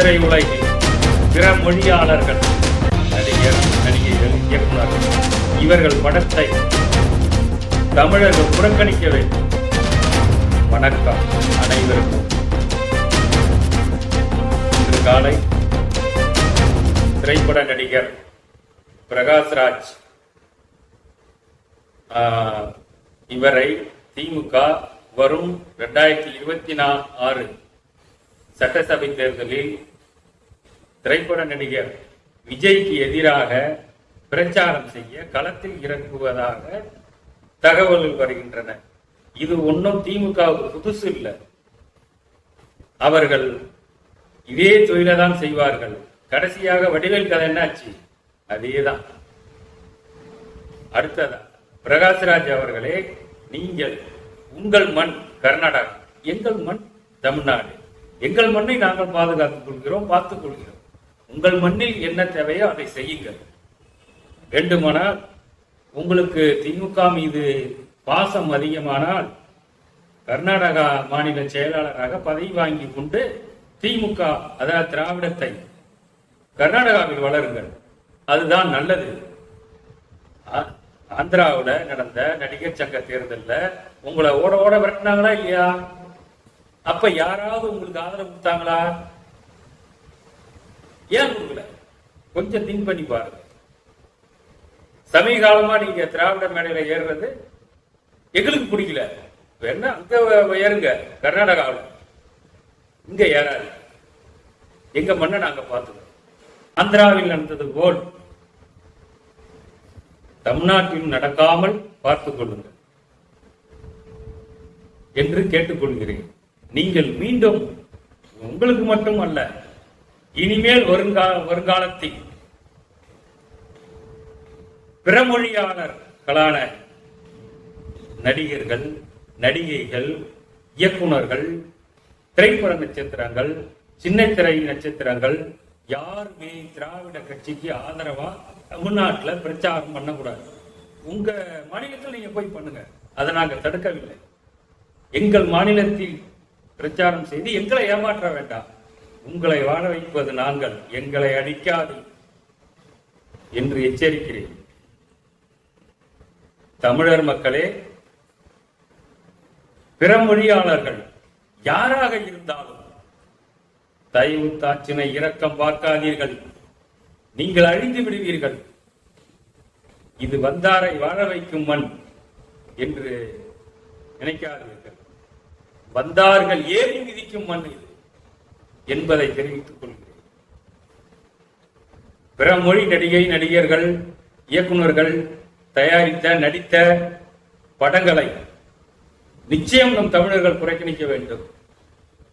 திரையுலகில் பிற மொழியாளர்கள் நடிகர் நடிகைகள் இயக்குநர்கள். இவர்கள் படத்தை தமிழர்கள் புறக்கணிக்க வேண்டும். வணக்கம் அனைவருக்கும். இன்று காலை திரைப்பட நடிகர் பிரகாஷ்ராஜ் இவரை திமுக வரும் இரண்டாயிரத்தி இருபத்தி ஆறு சட்டசபை தேர்தலில் திரைப்பட நடிகர் விஜய்க்கு எதிராக பிரச்சாரம் செய்ய களத்தில் இறங்குவதாக தகவல்கள் வருகின்றன. இது ஒன்றும் திமுகவுக்கு புதுசு இல்லை. அவர்கள் இதே தொழிலை தான் செய்வார்கள். கடைசியாக வடிவேல் கதை என்னாச்சு? அதேதான். அடுத்ததா பிரகாஷ்ராஜ் அவர்களே நீங்கள் உங்கள் மண் கர்நாடகா எங்கள் மண் தமிழ்நாடு. எங்கள் மண்ணை நாங்கள் பாதுகாத்துக் கொள்கிறோம் பார்த்துக் கொள்கிறோம். உங்கள் மண்ணில் என்ன தேவையோ அதை செய்யுங்கள். வேண்டுமானால் உங்களுக்கு திமுக மீது பாசம் அதிகமானால் கர்நாடகா மாநில செயலாளராக பதவி வாங்கி கொண்டு திமுக அதாவது திராவிடத்தை கர்நாடகாவில் வளருங்கள். அதுதான் நல்லது. ஆ- நடந்த நடிகர் சங்க தேர்தலில் உங்களை ஓட ஓட விரட்டினாங்களா இல்லையா? அப்ப யாராவது உங்களுக்கு ஆதரவு கொடுத்தாங்களா? ஏன் கொடுக்கல? கொஞ்சம் திங்க் பண்ணி பாருங்க. சமீப காலமா நீங்க திராவிட மேடையில ஏறுறது எங்களுக்கு பிடிக்கல. வேணா அங்க ஏறுங்க. கர்நாடகாவில் இங்க ஏறாது. எங்க மண்ணை நாங்க பார்த்துக்கோம் ஆந்திராவில் நடந்தது போல் தமிழ்நாட்டில் நடக்காமல் பார்த்துக் கொள்ளுங்கள் என்று கேட்டுக்கொள்கிறேன். நீங்கள் மீண்டும் உங்களுக்கு மட்டும் அல்ல இனிமேல் வருங்கால வருங்காலத்தில் பிறமொழியாளர்களான நடிகர்கள் நடிகைகள் இயக்குனர்கள் திரைப்பட நட்சத்திரங்கள் சின்ன திரை நட்சத்திரங்கள் யாருமே திராவிட கட்சிக்கு ஆதரவா தமிழ்நாட்டில் பிரச்சாரம் பண்ணக்கூடாது. உங்க மாநிலத்தில் நீங்க போய் பண்ணுங்க. அதை நாங்கள் தடுக்கவில்லை. எங்கள் மாநிலத்தில் பிரச்சாரம் செய்து எங்களை ஏமாற்ற வேண்டாம். உங்களை வாழ வைப்பது நாங்கள் எங்களை அடிக்காது என்று எச்சரிக்கிறேன். தமிழர் மக்களே பிற மொழியாளர்கள் யாராக இருந்தாலும் தயவு தாட்சினை இரக்கம் பார்க்காதீர்கள். நீங்கள் அழிந்து விடுவீர்கள். இது வந்தாரை வாழ வைக்கும் மண் என்று நினைக்காதீர்கள். வந்தார்கள் ஏறி மிதிக்கும் மண் இது? என்பதை தெரிவித்துக் கொள்கிறேன். பிற மொழி நடிகை நடிகர்கள் இயக்குனர்கள் தயாரித்த நடித்த படங்களை நிச்சயம் நம் தமிழர்கள் புறக்கணிக்க வேண்டும்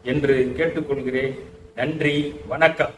என்று கேட்டுக்கொள்கிறேன். நன்றி வணக்கம்.